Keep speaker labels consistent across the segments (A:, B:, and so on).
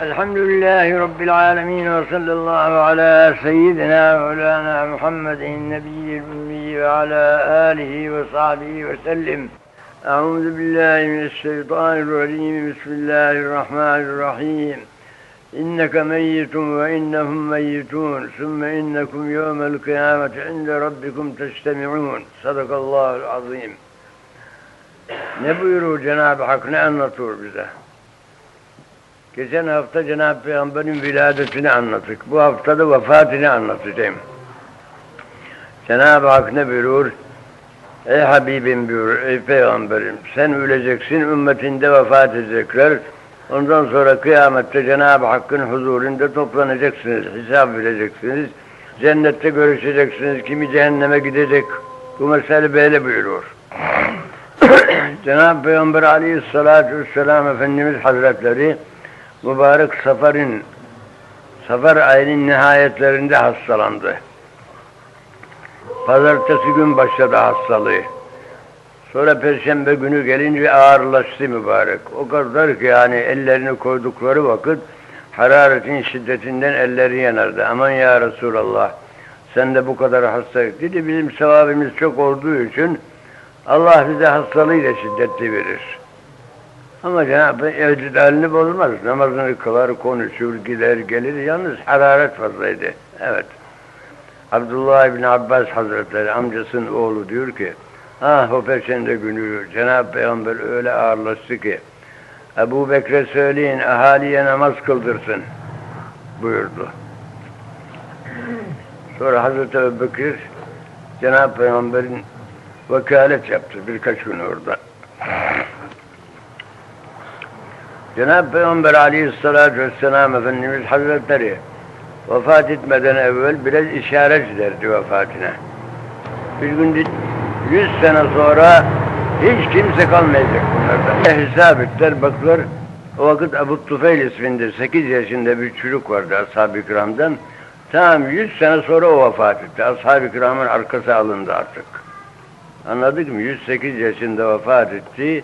A: الحمد لله رب العالمين وصلى الله على سيدنا مولانا محمد النبي الأمي وعلى آله وصحبه وسلم أعوذ بالله من الشيطان الرجيم بسم الله الرحمن الرحيم إنك ميت وإنهم ميتون ثم إنكم يوم القيامة عند ربكم تجتمعون صدق الله العظيم Ne buyurur Cenab-ı Hak ne anlatıyor bize? Geçen hafta Cenab-ı Peygamber'in viladetini anlattık. Bu hafta da vefatını anlatacağım. Cenab-ı Hak ne buyurur? Ey Habibim buyurur, ey Peygamberim sen öleceksin, ümmetinde vefat edecekler. Ondan sonra kıyamette Cenab-ı Hakk'ın huzurunda toplanacaksınız, hesap vereceksiniz. Cennette görüşeceksiniz, kimi cehenneme gidecek. Bu mesele böyle buyurur. Cenab-ı Peygamber aleyhissalatü vesselam Efendimiz Hazretleri mübarek safarın safar ayının nihayetlerinde hastalandı. Pazartesi gün başladı hastalığı. Sonra perşembe günü gelince ağırlaştı mübarek. O kadar ki yani ellerini koydukları vakit hararetin şiddetinden elleri yanardı. Aman ya Resulallah sen de bu kadar hasta. Dedi bizim sevabımız çok olduğu için Allah bize hastalığı da şiddetli verir. Ama Cenab-ı ecdalini bozmaz. Namazını kılar, konuşur, gider, gelir. Yalnız hararet fazlaydı. Evet. Abdullah İbni Abbas Hazretleri amcasının oğlu diyor ki ah o perşembe günü Cenab-ı Peygamber öyle ağırlaştı ki Ebu Bekir'e söyleyin ahaliye namaz kıldırsın buyurdu. Sonra Hazreti Ebu Bekir Cenab-ı Peygamber'in vekalet yaptı birkaç gün orada. Cenab-ı Peygamber aleyhissalatü vesselam Efendimiz Hazretleri vefat etmeden evvel biraz işaret ederdi vefatine. Bir gün yüz sene sonra hiç kimse kalmayacak bunlardan. Hesap ettiler, baktılar o vakit Ebu Tufeyl isminde 8 yaşında bir çocuk vardı ashab-ı kiramdan. Tam 100 sene sonra o vefat etti. Ashab-ı kiramın arkası alındı artık. Anladık mı? 108 yaşında vefat etti.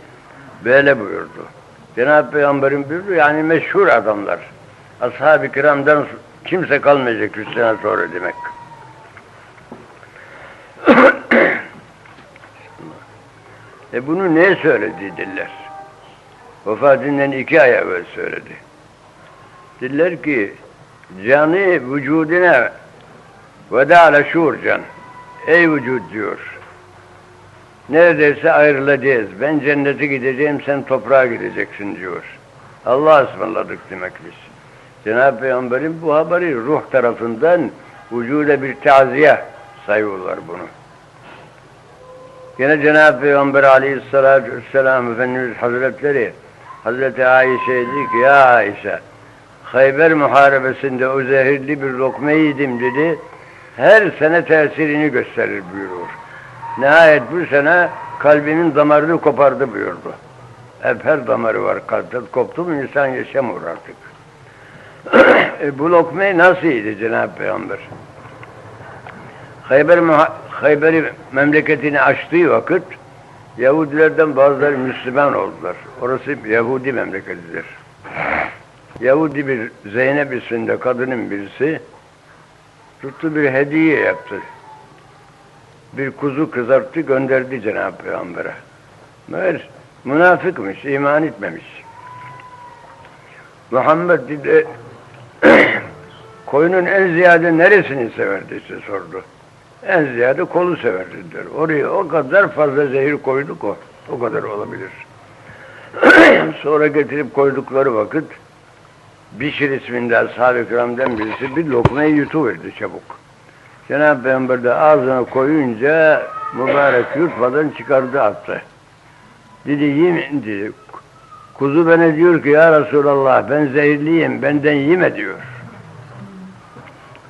A: Böyle buyurdu. Cenab-ı Peygamber'in buyurdu yani meşhur adamlar. Ashab-ı kiramdan kimse kalmayacak 100 sene sonra demek. e bunu ne söyledi diller? Vefatından iki ay evvel söyledi. Diller ki canı vücuduna veda şuur can. Ey vücut diyor. Neredeyse ayrılacağız. Ben cennete gideceğim, sen toprağa gideceksin diyor. Allah ısmarladık demek biz. Cenab-ı Peygamber'in bu haberi ruh tarafından vücuda bir taziye sayıyorlar bunu. Yine Cenab-ı Peygamber aleyhissalatü vesselam Efendimiz Hazretleri Hazreti Ayşe dedi ki ya Ayşe Hayber muharebesinde o zehirli bir lokma yedim dedi. Her sene tesirini gösterir buyurur. Nihayet bu sene kalbimin damarını kopardı buyurdu. Hep her damarı var kalpte. Koptu mu insan yaşamıyor artık. e, bu lokmayı nasıl yedi Cenab-ı Peygamber? Hayber, Hayber'i memleketini açtığı vakit Yahudilerden bazıları Müslüman oldular. Orası Yahudi memleketidir. Yahudi bir Zeynep isminde kadının birisi tuttu bir hediye yaptı. Bir kuzu kızarttı gönderdi Cenab-ı Peygamber'e. Meğer münafıkmış, iman etmemiş. Muhammed dedi, koyunun en ziyade neresini severdi size sordu. En ziyade kolu severdi der. Oraya o kadar fazla zehir koyduk o. O kadar olabilir. Sonra getirip koydukları vakit Bişir isminde ashab-ı birisi bir lokmayı yutuverdi çabuk. Cenab-ı Peygamber de ağzına koyunca mübarek yutmadan çıkardı attı. Dedi yiyin dedi. Kuzu bana diyor ki ya Resulallah ben zehirliyim benden yeme diyor.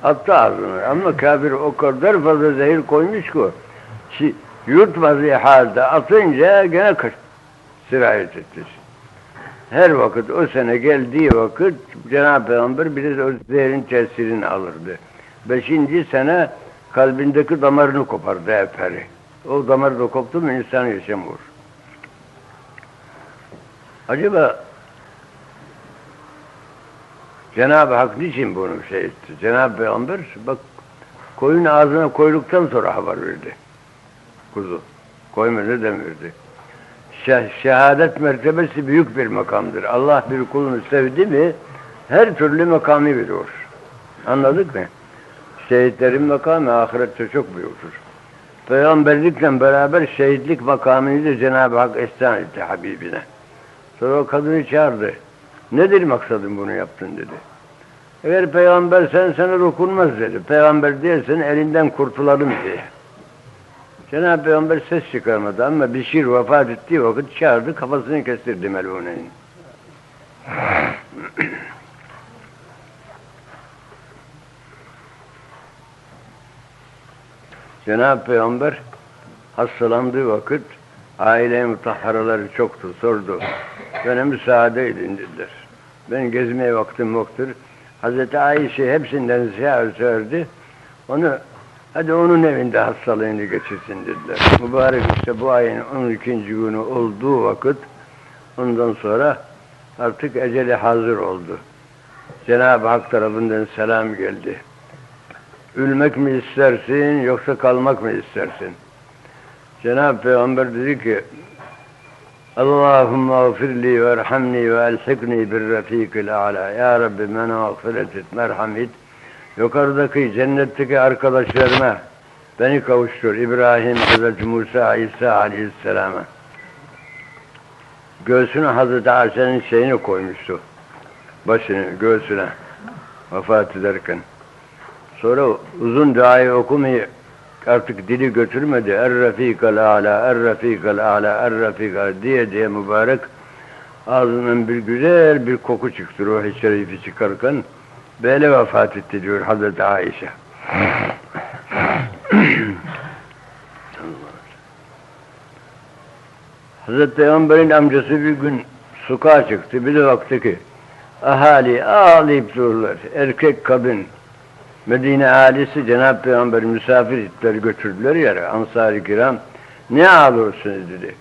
A: Attı ağzına ama kafir o kadar fazla zehir koymuş ki yutmadığı halde atınca gene sirayet etti. Her vakit o sene geldiği vakit Cenab-ı Peygamber bir de o zehrin tesirini alırdı. Beşinci sene kalbindeki damarını kopardı eferi. O damar da koptu mu insan yaşamıyor. Acaba Cenab-ı Hak niçin bunu şey etti? Cenab-ı Peygamber bak koyun ağzına koyduktan sonra haber verdi. Kuzu. Koymadı demirdi. Şeh, şehadet mertebesi büyük bir makamdır. Allah bir kulunu sevdi mi her türlü makamı veriyor. Anladık mı? Şehitlerin makamı ahirette çok büyüktür. Peygamberlikle beraber şehitlik makamını da Cenab-ı Hak ihsan etti Habibine. Sonra o kadını çağırdı. Nedir maksadın bunu yaptın dedi. Eğer peygamber sen sana dokunmaz dedi. Peygamber değilsen elinden kurtulalım diye. Cenab-ı Peygamber ses çıkarmadı ama Bişir vefat ettiği vakit çağırdı kafasını kestirdi Melun'un. Cenab-ı Peygamber hastalandığı vakit aile mutahharaları çoktu, sordu. Bana müsaade edin dediler. Ben gezmeye vaktim yoktur. Hazreti Ayşe hepsinden ziyaret söyledi. Onu hadi onun evinde hastalığını geçirsin dediler. Mübarek işte bu ayın 12. günü olduğu vakit ondan sonra artık eceli hazır oldu. Cenab-ı Hak tarafından selam geldi. Ülmek mi istersin yoksa kalmak mı istersin? Cenab-ı Peygamber dedi ki Allahümme gfirli ve erhamni ve elhikni bir rafikil a'la. Ya Rabbi bana mağfiret et, merham et. Yukarıdaki cennetteki arkadaşlarıma beni kavuştur. İbrahim, Hazreti Musa, İsa aleyhisselama. Göğsüne Hazreti Ayşe'nin şeyini koymuştu. Başını göğsüne vefat ederken. Sonra uzun duayı okumayı artık dili götürmedi. Er-Rafikal Ala, Er-Rafikal Ala, Er-Rafikal diye diye mübarek ağzından bir güzel bir koku çıktı ruh-i şerifi çıkarken. Böyle vefat etti diyor Hazreti Ayşe. Hazreti Peygamber'in amcası bir gün sokağa çıktı. Bir de baktı ki ahali ağlayıp dururlar. Erkek kadın Medine ailesi Cenab-ı Peygamber misafir ettiler götürdüler ya Ansar-ı Kiram. Ne ağlıyorsunuz dedi.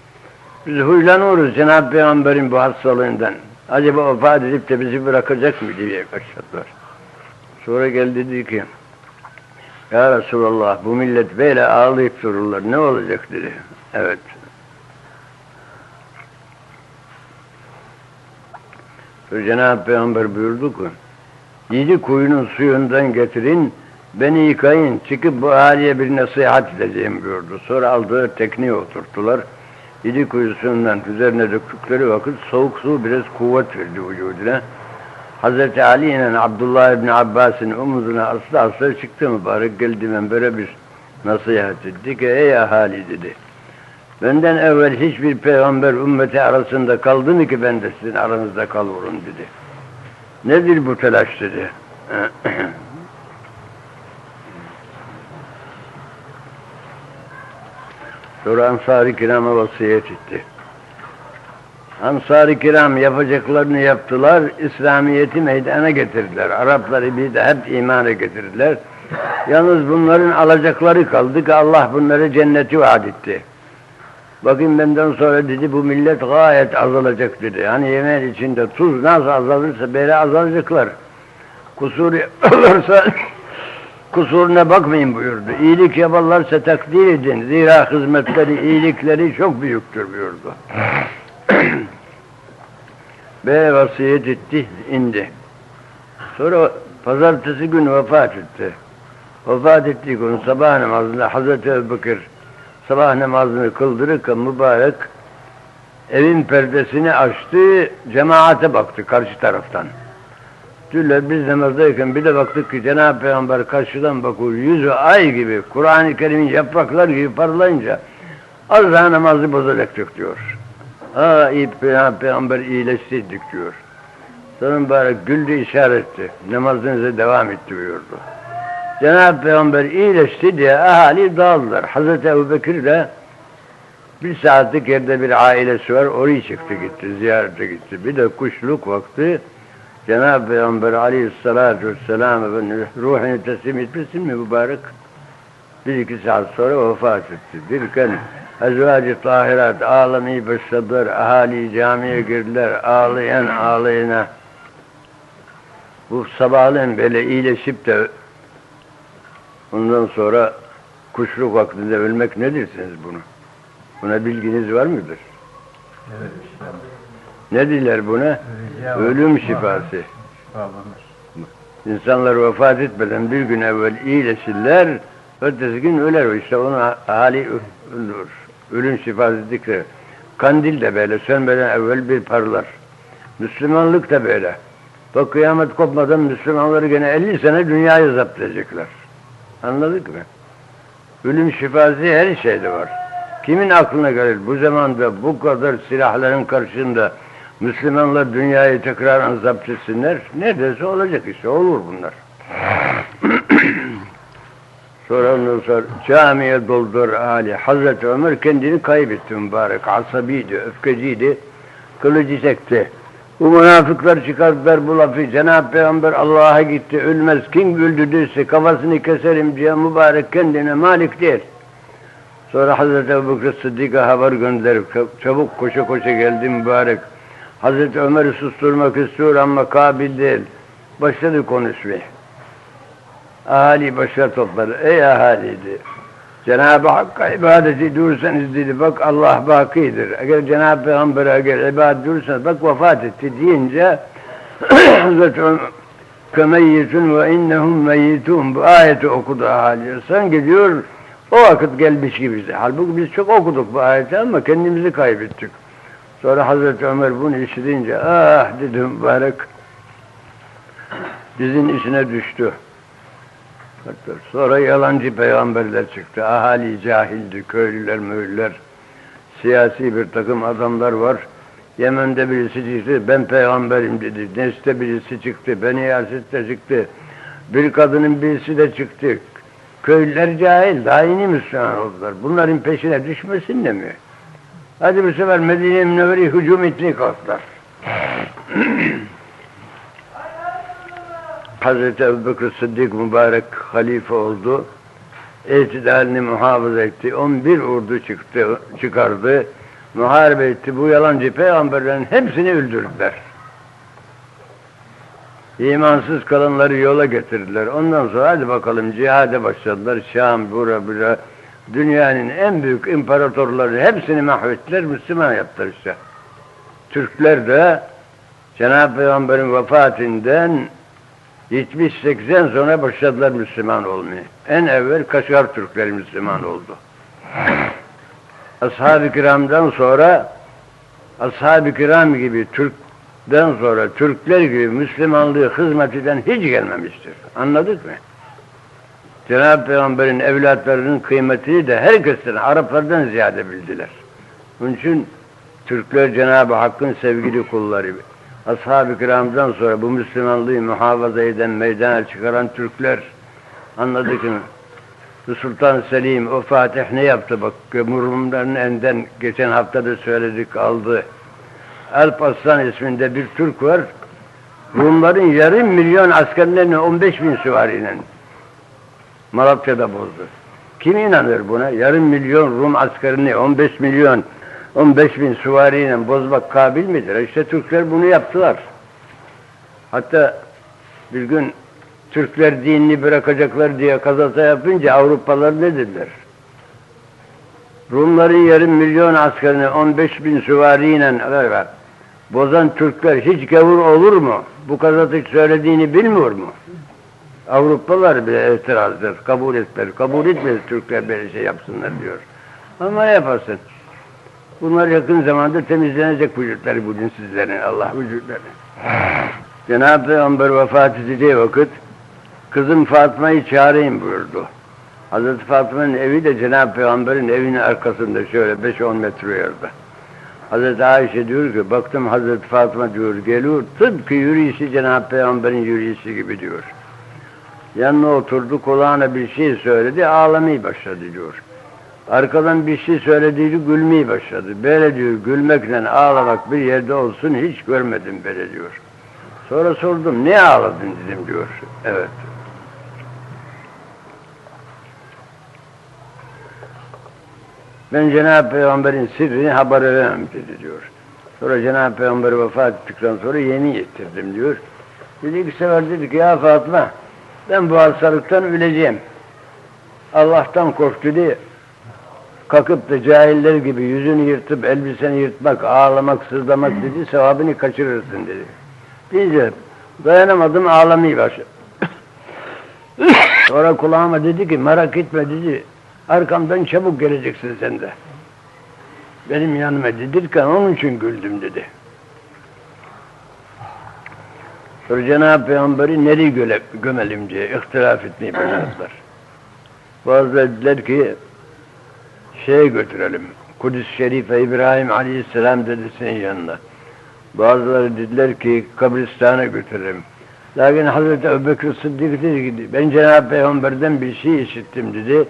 A: Biz huylanıyoruz Cenab-ı Peygamber'in bu hastalığından. Acaba vefat edip de bizi bırakacak mı diye kaçtılar. Sonra geldi dedi ki Ya Resulallah bu millet böyle ağlayıp dururlar ne olacak dedi. Evet. Cenab-ı Peygamber buyurdu ki Yedi kuyunun suyundan getirin, beni yıkayın, çıkıp bu haliye bir nasihat edeceğim buyurdu. Sonra aldığı tekniğe oturttular. Yedi kuyusundan üzerine döktükleri vakit soğuk su biraz kuvvet verdi vücuduna. Hazreti Ali ile Abdullah İbni Abbas'ın omuzuna asla asla çıktı mübarek geldi böyle bir nasihat etti ki ey ahali dedi. Benden evvel hiçbir peygamber ümmeti arasında kaldı mı ki ben de sizin aranızda kalıyorum dedi. Nedir bu telaş dedi. Sonra Ansar-ı Kiram'a vasiyet etti. Ansar-ı Kiram yapacaklarını yaptılar, İslamiyet'i meydana getirdiler. Arapları bir de hep imana getirdiler. Yalnız bunların alacakları kaldı ki Allah bunları cenneti vaat etti. Bakın benden sonra dedi bu millet gayet azalacak dedi. Hani yemeğin içinde tuz nasıl azalırsa böyle azalacaklar. Kusur olursa kusuruna bakmayın buyurdu. İyilik yaparlarsa takdir edin. Zira hizmetleri, iyilikleri çok büyüktür buyurdu. Böyle vasiyet etti, indi. Sonra pazartesi günü vefat etti. Vefat ettiği gün sabah namazında Hazreti Ebubekir sabah namazını kıldırırken mübarek evin perdesini açtı, cemaate baktı karşı taraftan. Dün biz namazdayken bir de baktık ki Cenab-ı Peygamber karşıdan bakıyor, yüzü ay gibi, Kur'an-ı Kerim'in yaprakları gibi parlayınca az daha namazı bozacaktık diyor. Aa, iyi Peygamber, iyileştirdik diyor. Sonra mübarek güldü işaretti, namazınıza devam etti buyurdu. Cenab-ı Peygamber iyileşti diye ahali dağıldılar. Hazreti Ebu Bekir de bir saatlik yerde bir ailesi var, oraya çıktı gitti, ziyarete gitti. Bir de kuşluk vakti Cenab-ı Peygamber aleyhissalatü vesselam Efendimiz ruhunu teslim etmesin mi mübarek? Bir iki saat sonra vefat etti. Birken ezvacı tahirat ağlamayı başladılar. Ahali camiye girdiler. Ağlayan ağlayana Bu sabahleyin böyle iyileşip de ondan sonra kuşluk vaktinde ölmek ne dersiniz bunu? Buna bilginiz var mıdır?
B: Evet.
A: Ne diler buna? Ölüm şifası. İnsanlar vefat etmeden bir gün evvel iyileşirler, ötesi gün öler. İşte onun hali ölür. Ölüm şifası zikri. Kandil de böyle sönmeden evvel bir parlar. Müslümanlık da böyle. Bak kıyamet kopmadan Müslümanları gene 50 sene dünyayı zapt edecekler. Anladık mı? Ölüm şifası her şeyde var. Kimin aklına gelir bu zamanda bu kadar silahların karşısında Müslümanlar dünyayı tekrar zapt etsinler? Ne derse olacak işte olur bunlar. sonra ondan sonra camiye doldur Ali. Hazreti Ömer kendini kaybetti mübarek. Asabiydi, öfkeciydi. Kılıcı çekti. Bu münafıklar çıkardılar bu lafı. Cenab-ı Peygamber Allah'a gitti. Ölmez. Kim güldürdüyse kafasını keserim diye mübarek kendine malik değil. Sonra Hazreti Ebubekir Sıddık'a haber gönderip çabuk koşa koşa geldi mübarek. Hazreti Ömer'i susturmak istiyor ama kabil değil. Başladı konuşmaya. Ahali başa topladı. Ey ahali dedi. Cenab-ı Hakk'a ibadeti durursanız dedi bak Allah bakidir. Eğer Cenab-ı Peygamber'e eğer ibadet durursanız bak vefat etti deyince Hazreti Ömer ve innehum meyyitun bu ayeti okudu ahali. Sanki diyor o vakit gelmiş gibi. Halbuki biz çok okuduk bu ayeti ama kendimizi kaybettik. Sonra Hazreti Ömer bunu işitince ah dedi mübarek dizin içine düştü. Sonra yalancı peygamberler çıktı. Ahali cahildi, köylüler, mühürler. Siyasi bir takım adamlar var. Yemen'de birisi çıktı, ben peygamberim dedi. Nes'te birisi çıktı, Beni Yaset'te çıktı. Bir kadının birisi de çıktı. Köylüler cahil, daha yeni Müslüman oldular. Bunların peşine düşmesin de mi? Hadi bu sefer Medine-i Münevveri hücum etmeye kalktılar. Hazreti Ebubekir Sıddık mübarek halife oldu. İtidalini muhafaza etti. 11 ordu çıktı, çıkardı. Muharebe etti. Bu yalancı peygamberlerin hepsini öldürdüler. İmansız kalanları yola getirdiler. Ondan sonra hadi bakalım cihade başladılar. Şam, bura, bura. Dünyanın en büyük imparatorları hepsini mahvettiler, Müslüman yaptılar işte. Türkler de Cenab-ı Peygamber'in vefatından 70-80 sonra başladılar Müslüman olmaya. En evvel Kaşgar Türkleri Müslüman oldu. Ashab-ı kiramdan sonra Ashab-ı kiram gibi Türk'ten sonra Türkler gibi Müslümanlığı hizmet eden hiç gelmemiştir. Anladık mı? Cenab-ı Peygamber'in evlatlarının kıymetini de herkesten, Araplardan ziyade bildiler. Onun için Türkler Cenab-ı Hakk'ın sevgili kulları. Ashab-ı kiramdan sonra bu Müslümanlığı muhafaza eden, meydana çıkaran Türkler anladık mı? Bu Sultan Selim, o Fatih ne yaptı bak, Rumların enden geçen hafta da söyledik aldı. Alp Aslan isminde bir Türk var. Rumların yarım milyon askerlerini 15 bin süvariyle Malatya'da bozdu. Kim inanır buna? Yarım milyon Rum askerini 15 milyon 15 bin süvariyle bozmak kabil midir? İşte Türkler bunu yaptılar. Hatta bir gün Türkler dinini bırakacaklar diye kazata yapınca Avrupalılar ne dediler? Rumların yarım milyon askerini 15 bin süvariyle bozan Türkler hiç gavur olur mu? Bu kazatı söylediğini bilmiyor mu? Avrupalılar bile itirazdır. Kabul etmez. Kabul etmez Türkler böyle şey yapsınlar diyor. Ama yaparsın? Bunlar yakın zamanda temizlenecek vücutları bugün sizlerin. Allah vücutlarını. Cenab-ı Peygamber vefat edeceği vakit kızım Fatma'yı çağırayım buyurdu. Hazreti Fatma'nın evi de Cenab-ı Peygamber'in evinin arkasında şöyle 5-10 metre yerde. Hazreti Ayşe diyor ki baktım Hazreti Fatma diyor geliyor tıpkı yürüyüşü Cenab-ı Peygamber'in yürüyüşü gibi diyor. Yanına oturdu kulağına bir şey söyledi ağlamaya başladı diyor. Arkadan bir şey söylediği gülmeye başladı. Böyle diyor gülmekle ağlamak bir yerde olsun hiç görmedim böyle diyor. Sonra sordum ne ağladın dedim diyor. Evet. Ben Cenab-ı Peygamber'in sırrını haber veremem dedi diyor. Sonra Cenab-ı Peygamber vefat ettikten sonra yemin ettirdim diyor. Bir iki sefer dedi ki ya Fatma ben bu hastalıktan öleceğim. Allah'tan kork dedi. Kalkıp da cahiller gibi yüzünü yırtıp elbiseni yırtmak, ağlamak, sızlamak dedi sevabını kaçırırsın dedi. Deyince dayanamadım ağlamayı başladım. Sonra kulağıma dedi ki merak etme dedi. Arkamdan çabuk geleceksin sen de. Benim yanıma dedirken onun için güldüm dedi. Sonra Cenab-ı Peygamber'i nereye göle, gömelim diye ihtilaf etmeyi başladılar. Bazıları dediler ki şeye götürelim. Kudüs Şerife İbrahim Aleyhisselam dedesinin yanına. Bazıları dediler ki kabristana götürelim. Lakin Hazreti Ebubekir Sıddık dedi ki ben Cenab-ı Peygamber'den bir şey işittim dedi.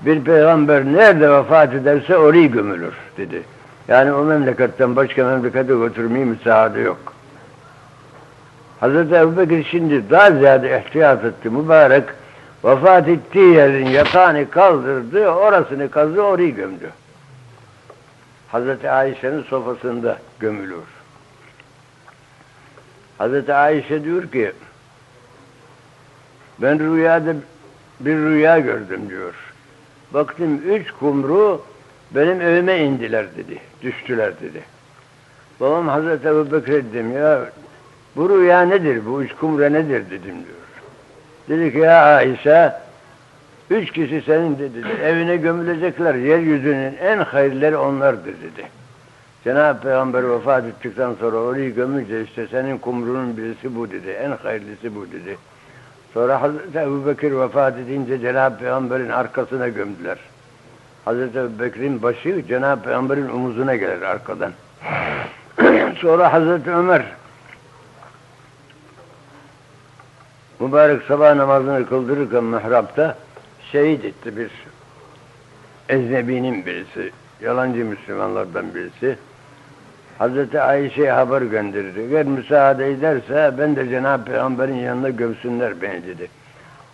A: Bir peygamber nerede vefat ederse orayı gömülür dedi. Yani o memleketten başka memlekete götürmeye müsaade yok. Hazreti Ebubekir şimdi daha ziyade ihtiyat etti. Mübarek vefat ettiği yerin yatağını kaldırdı, orasını kazdı, orayı gömdü. Hazreti Ayşe'nin sofasında gömülür. Hazreti Ayşe diyor ki ben rüyada bir rüya gördüm diyor. Baktım üç kumru benim evime indiler dedi. Düştüler dedi. Babam Hazreti Ebu Bekir dedim ya bu rüya nedir? Bu üç kumru nedir dedim diyor. Dedi ki ya Ayşe üç kişi senin dedi. Evine gömülecekler. Yeryüzünün en hayırları onlardır dedi. Cenab-ı Peygamber vefat ettikten sonra orayı gömünce işte senin kumrunun birisi bu dedi. En hayırlısı bu dedi. Sonra Hazreti Ebu Bekir vefat edince Cenab-ı Peygamber'in arkasına gömdüler. Hazreti Ebu Bekir'in başı Cenab-ı Peygamber'in omuzuna gelir arkadan. sonra Hazreti Ömer mübarek sabah namazını kıldırırken mihrapta şehit etti bir eznebinin birisi, yalancı Müslümanlardan birisi. Hazreti Ayşe'ye haber gönderdi. Eğer müsaade ederse ben de Cenab-ı Peygamber'in yanına gömsünler beni dedi.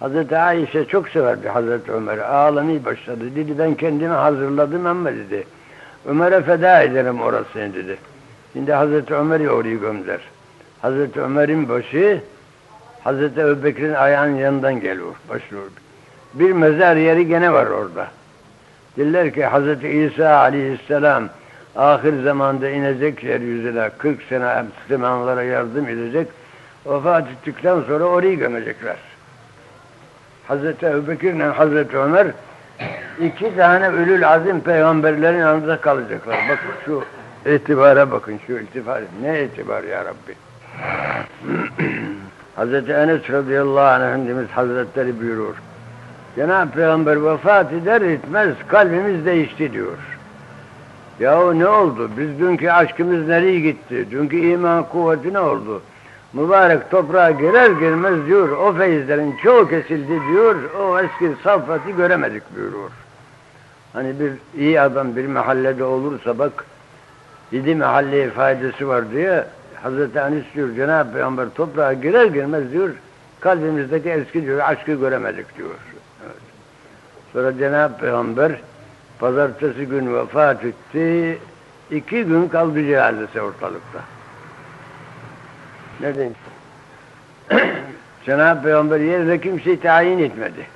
A: Hazreti Ayşe çok severdi Hazreti Ömer'i. Ağlamayı başladı. Dedi ben kendimi hazırladım ama dedi. Ömer'e feda ederim orasını dedi. Şimdi Hazreti Ömer'i orayı gömdüler. Hazreti Ömer'in başı Hazreti Ebubekir'in ayağının yanından geliyor. Başlıyor. Bir mezar yeri gene var orada. Diller ki Hazreti İsa aleyhisselam ahir zamanda inecek yeryüzüne 40 sene Müslümanlara yardım edecek. Vefat ettikten sonra orayı gömecekler. Hazreti Ebubekir ile Hazreti Ömer iki tane ölül azim peygamberlerin yanında kalacaklar. Bakın şu itibara bakın şu itibar. Ne itibar ya Rabbi? Hazreti Enes radıyallahu anh Efendimiz Hazretleri buyurur. Cenab-ı Peygamber vefat eder etmez kalbimiz değişti diyor. Yahu ne oldu? Biz dünkü aşkımız nereye gitti? Dünkü iman kuvveti ne oldu? Mübarek toprağa girer girmez diyor, o feyizlerin çoğu kesildi diyor, o eski safhati göremedik buyuruyor. Hani bir iyi adam bir mahallede olursa bak, yedi mahalleye faydası var diye Hazreti Anis diyor, Cenab-ı Peygamber toprağa girer girmez diyor, kalbimizdeki eski diyor, aşkı göremedik diyor. Evet. Sonra Cenab-ı Peygamber pazartesi gün vefat etti, iki gün kaldı cenazesi ortalıkta. Neden? Cenab-ı Peygamber yerine kimseyi tayin etmedi.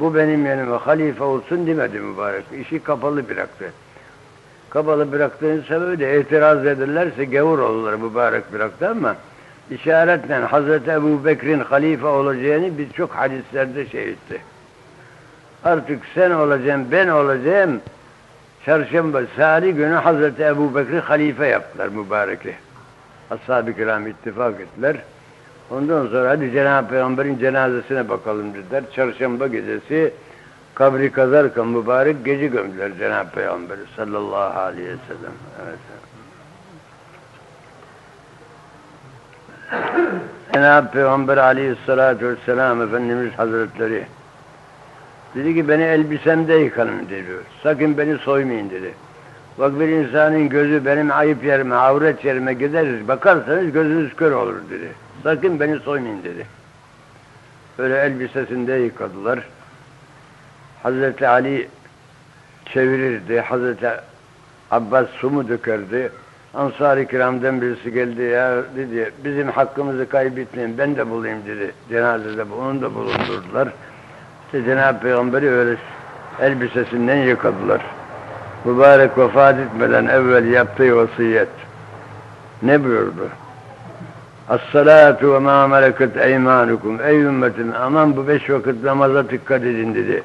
A: Bu benim yanıma halife olsun demedi mübarek. İşi kapalı bıraktı. Kapalı bıraktığın sebebi de itiraz ederlerse gavur olurlar mübarek bıraktı ama işaretle Hazreti Ebu Bekir'in halife olacağını birçok hadislerde şey etti. Artık sen olacaksın, ben olacağım. Çarşamba, sari günü Hazreti Ebu Bekir'i halife yaptılar mübareki. Ashab-ı kiram ittifak ettiler. Ondan sonra hadi Cenab-ı Peygamber'in cenazesine bakalım dediler. Çarşamba gecesi kabri kazarken mübarek gece gömdüler Cenab-ı Peygamber'i sallallahu aleyhi ve sellem. Evet. Cenab-ı Peygamber aleyhissalatu vesselam Efendimiz Hazretleri dedi ki beni elbisemde yıkanın diyor. Sakın beni soymayın dedi. Bak bir insanın gözü benim ayıp yerime, avret yerime gider, bakarsanız gözünüz kör olur dedi. Sakın beni soymayın dedi. Böyle elbisesinde yıkadılar. Hazreti Ali çevirirdi, Hazreti Abbas su mu dökerdi, Ansar-ı kiramdan birisi geldi ya dedi bizim hakkımızı kaybetmeyin ben de bulayım dedi. Cenazede onu da bulundurdular. İşte Cenab-ı Peygamberi öyle elbisesinden yıkadılar. Mübarek vefat etmeden evvel yaptığı vasiyet. Ne buyurdu? As-salatu ve ma meleket eymanukum. Ey ümmetim aman bu beş vakit namaza dikkat edin dedi.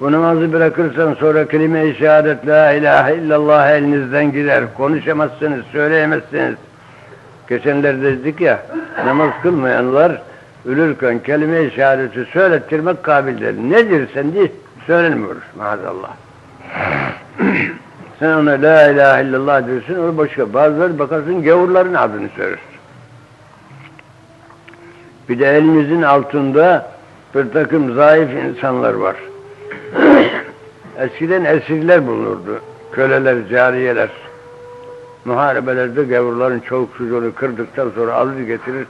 A: Bu namazı bırakırsan sonra kelime-i şehadet la ilahe illallah elinizden gider. Konuşamazsınız, söyleyemezsiniz. Geçenlerde dedik ya, namaz kılmayanlar ölürken kelime-i şehadeti söylettirmek kabildir. Nedir sen diye söylenmiyor maazallah. sen ona la ilahe illallah diyorsun, o başka. Bazıları bakarsın gavurların adını söyler. Bir de elinizin altında bir takım zayıf insanlar var. Eskiden esirler bulunurdu. Köleler, cariyeler. Muharebelerde gavurların çoluk çocuğunu kırdıktan sonra alır getirir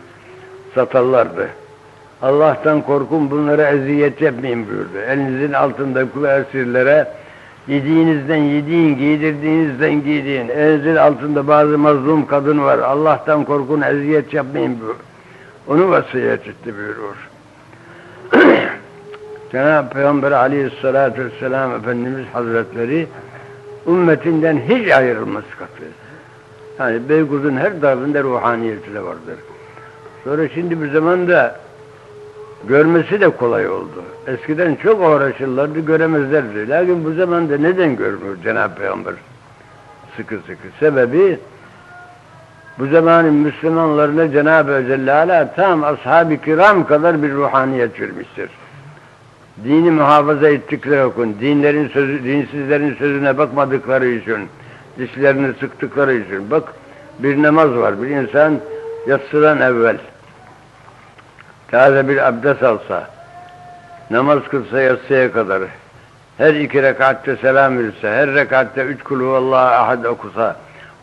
A: satarlardı. Allah'tan korkun bunlara eziyet yapmayın buyurdu. Elinizin altındaki bu esirlere yediğinizden yediğin, giydirdiğinizden giydiğin, elinizin altında bazı mazlum kadın var. Allah'tan korkun, eziyet yapmayın buyurdu. Onu vasiyet etti buyurur. Cenab-ı Peygamber aleyhissalatü vesselam Efendimiz Hazretleri ümmetinden hiç ayrılmaz katı. Yani Beykoz'un her tarafında ruhaniyeti de vardır. Sonra şimdi bir zamanda görmesi de kolay oldu. Eskiden çok uğraşırlardı, göremezlerdi. Lakin bu zamanda neden görmüyor Cenab-ı Peygamber? Sıkı sıkı. Sebebi bu zamanın Müslümanlarına Cenab-ı Celle tam ashab-ı kiram kadar bir ruhaniyet vermiştir. Dini muhafaza ettikleri okun, dinlerin sözü, dinsizlerin sözüne bakmadıkları için, dişlerini sıktıkları için. Bak bir namaz var, bir insan yatsıdan evvel taze bir abdest alsa, namaz kılsa yatsıya kadar, her iki rekatte selam verirse, her rekatte üç kulu Allah'a ahad okusa,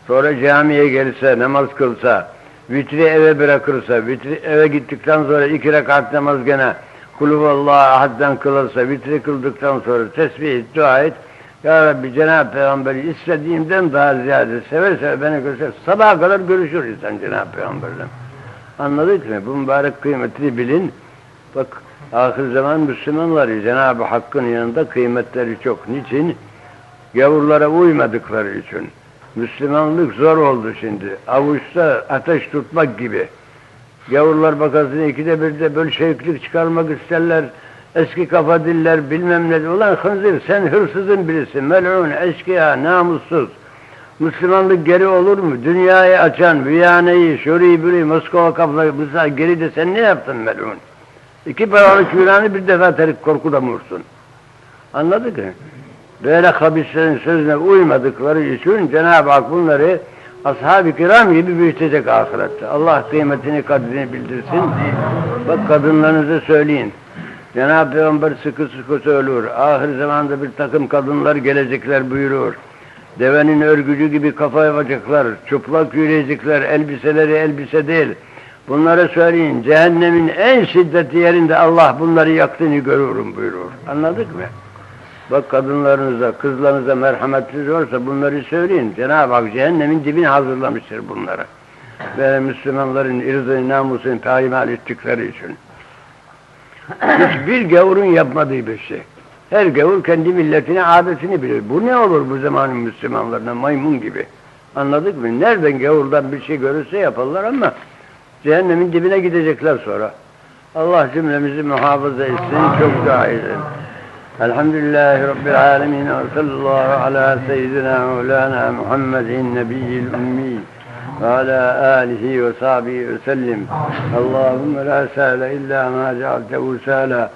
A: sonra camiye gelirse, namaz kılsa, vitri eve bırakırsa, vitri eve gittikten sonra iki rekat namaz gene kulu Allah'a ahaddan kılırsa, vitri kıldıktan sonra tesbih et, dua et, Ya Rabbi Cenab-ı Peygamber'i istediğimden daha ziyade sever sever beni görse sabaha kadar görüşür insan Cenab-ı Peygamber'le. Anladık mı? Bu mübarek kıymetini bilin. Bak ahir zaman Müslümanları Cenab-ı Hakk'ın yanında kıymetleri çok. Niçin? Gavurlara uymadıkları için. Müslümanlık zor oldu şimdi. Avuçta ateş tutmak gibi. Gavurlar bakarsın ikide bir de böyle şevklik çıkarmak isterler. Eski kafa diller bilmem ne. Ulan hınzır sen hırsızın birisin. Mel'un, eşkıya, namussuz. Müslümanlık geri olur mu? Dünyayı açan, Viyana'yı, şurayı, burayı, Moskova kapıları, Mısır geri de sen ne yaptın melun? İki paralık Yunan'ı bir defa terik korkuda vursun. Anladık mı? Böyle habislerin sözüne uymadıkları için Cenab-ı Hak bunları ashab-ı kiram gibi büyütecek ahirette. Allah kıymetini, kadrini bildirsin. Bak kadınlarınıza söyleyin. Cenab-ı Peygamber sıkı sıkı söylüyor. Ahir zamanda bir takım kadınlar gelecekler buyuruyor. Devenin örgücü gibi kafa yapacaklar, çıplak yürüyecekler, elbiseleri elbise değil. Bunlara söyleyin, cehennemin en şiddetli yerinde Allah bunları yaktığını görürüm buyurur. Anladık mı? Bak kadınlarınıza, kızlarınıza merhametli olursa bunları söyleyin. Cenab-ı Hak cehennemin dibini hazırlamıştır bunlara. Ve Müslümanların irzı namusunu payimal ettikleri için. Hiçbir gavurun yapmadığı bir şey. Her gavur kendi milletine, adetini bilir. Bu ne olur bu zamanın Müslümanlarına maymun gibi. Anladık mı? Nereden gavurdan bir şey görürse yaparlar ama cehennemin dibine gidecekler sonra. Allah cümlemizi muhafaza etsin, çok dua edin. Elhamdülillahi Rabbil alemin ve sallallahu ala seyyidina Mevlana Muhammedin nebiyyil ummi ve ala alihi ve sahbihi ve sellim. Allahümme la sâle illa ma cealtehu sâla.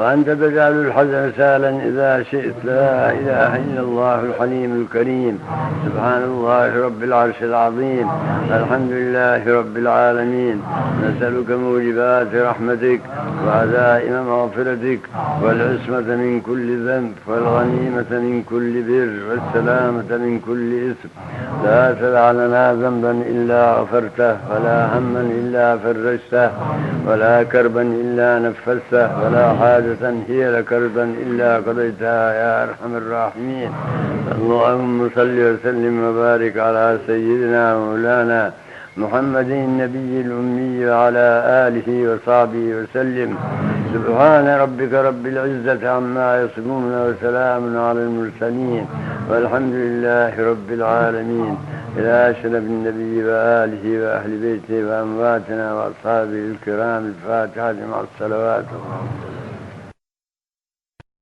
A: وأنت تجعل الحزن سهلا إذا شئت. لا إله إلا الله الحليم الكريم. سبحان الله رب العرش العظيم. الحمد لله رب العالمين. نسألك موجبات رحمتك وعزائم مغفرتك والعصمة من كل ذنب والغنيمة من كل بر والسلامة من كل إثم. لا تدع لنا ذنبا إلا غفرته ولا هما إلا فرجته ولا كربا إلا نفسته ولا حاجة هي لك إلا قضيتها يا أرحم الراحمين. اللهم صل وسلم وبارك على سيدنا مولانا محمد النبي الأمي وعلى آله وصحبه وسلم. سبحان ربك رب العزة عما يصفون وسلام على المرسلين. والحمد لله رب العالمين. إلى أشرف النبي وآله وأهل بيته وأمواتنا وأصحابه الكرام الفاتحة مع الصلوات.